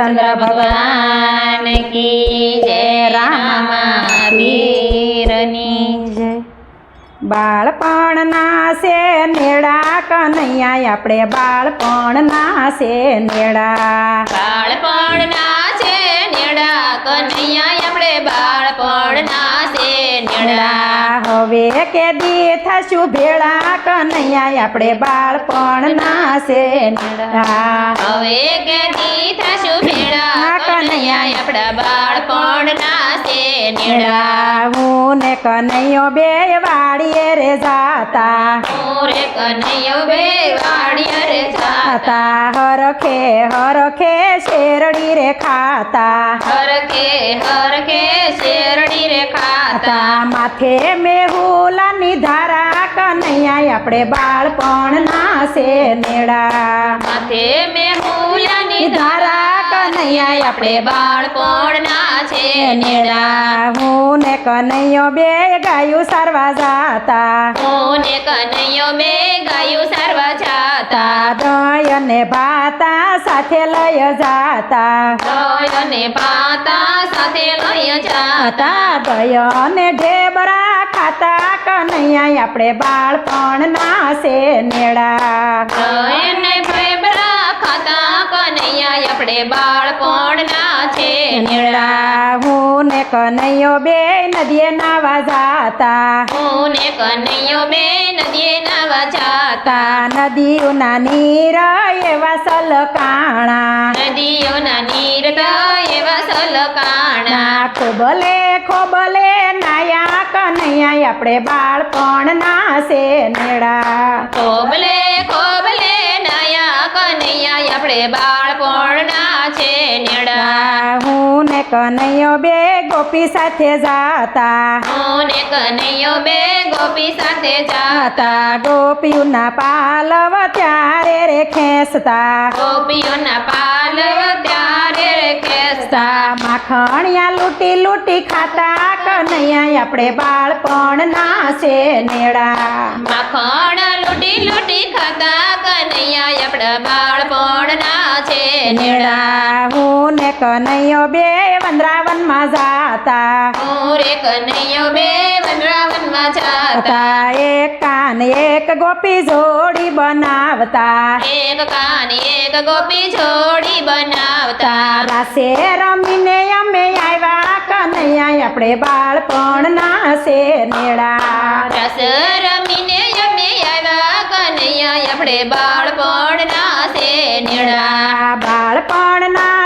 રામચંદ્ર ભગવાન કી જય રામા વીરની જય બાળપણના છે નેડા કનૈયા આપણે બાળપણના છે નેડા. બાળપણના છે નેડા કનૈયા આપણે બાળપણના હવે કે દી થશું ભેળા કનૈયા આપણે બાળપણ છે હવે કે દી થશું ભેળા કનૈયા આપણા બાળપણ નેડા હું ને કનૈયો બે વાડીએ રે જાતા. મોરે કનૈયો બે વાડિયા રે જાતા હરખે હરખે શેરડી રે ખાતા. હરખે હરખે શેરડી રે ખાતા. માથે મેહુલાની ધારા કનૈયા આપણે બાળપણના સે નેડા માથે મેહુલાની ધારા કનૈયા આપણે બાળપણના છે નેડા હું ને કનૈયો બે ગાયું સારવા જાતા. ને કનૈયો બે ગાયું દય ભાતા સાથે લય જાતા. દય ને પાતા સાથે લઈ જાતા. દય ને ઢેબરા ખાતા કનૈયા આપણે બાળપણના છે નેડા આપણે બાળપણના છે? નેડા નેડા હું ને કનૈયો બે નદીએ નાવા જાતા. હું ને કનૈયો બે નદીએ નાવા જાતા. નદીઓના નીર એવા સલકાણા. નદીઓના નીર એવા સલકાણા. ના ખોબલે ખોબલે નાયા કનૈયા આપણે બાળપણના છે નેડા ખોબલે ખોબલે નાયા કનૈયા આપણે બાળપણના છે નેડા હું કનૈયો બે ગોપી સાથે જાતા. મોને કનૈયો બે ગોપી સાથે જાતા. ગોપીઓના પાલવ ત્યારે રે ખેંચતા. ગોપીઓના પાલવ ત્યારે રે ખેંચતા. માખણિયા લૂટી લૂટી ખાતા કનૈયા આપણે બાળપણના છે નેડા. માખણ લૂટી લૂટી ખાતા કનૈયા આપણા બાળપણના છે નેડા. ને કનૈયો બે વંદરાવનમાં જાતા. મોરે કનૈયો બે વનરાવનમાં જાતા. એક કાન એક ગોપી જોડી બનાવતા. એક કાન એક ગોપી જોડી બનાવતા. રાસે રમીને અમે આવ્યા કનૈયા આપણે બાળપણના છે નેડા. રસ રમીને અમે આવ્યા કનૈયા આપણે બાળપણના છે નેડા. નેડા બાળપણના છે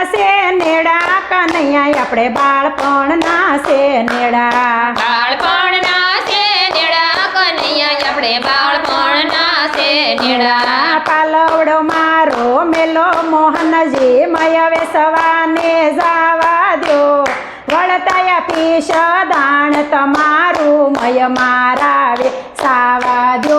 નેડા કનૈયા આપણે બાળપણના છે નેડા. બાળપણના છે નેડા કનૈયા આપણે બાળપણના છે નેડા. પાલવડો મારો મેલો મોહનજી મયવે વેસવાને જાવા દો વળતાયા પીશ દાણ તમારું મય મારાવે સાવા દો